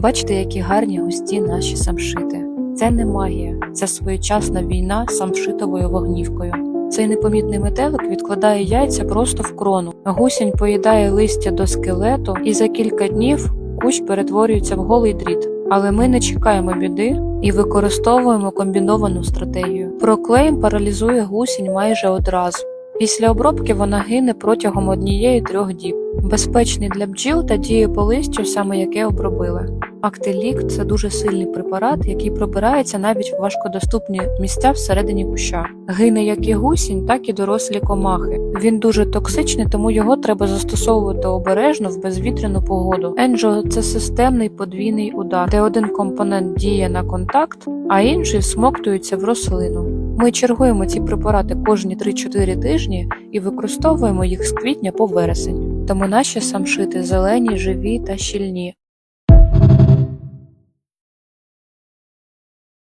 Бачите, які гарні густі наші самшити. Це не магія, це своєчасна війна самшитовою вогнівкою. Цей непомітний метелик відкладає яйця просто в крону. Гусінь поїдає листя до скелету, і за кілька днів кущ перетворюється в голий дріт. Але ми не чекаємо біди і використовуємо комбіновану стратегію. Проклейм паралізує гусінь майже одразу. Після обробки вона гине протягом однієї-трьох діб. Безпечний для бджіл та діє по листю, саме яке обробили. Актелік це дуже сильний препарат, який пробирається навіть в важкодоступні місця всередині куща. Гине як і гусінь, так і дорослі комахи. Він дуже токсичний, тому його треба застосовувати обережно в безвітряну погоду. Енджо це системний подвійний удар, де один компонент діє на контакт, а інший всмоктується в рослину. Ми чергуємо ці препарати кожні 3-4 тижні і використовуємо їх з квітня по вересень. Тому наші самшити зелені, живі та щільні.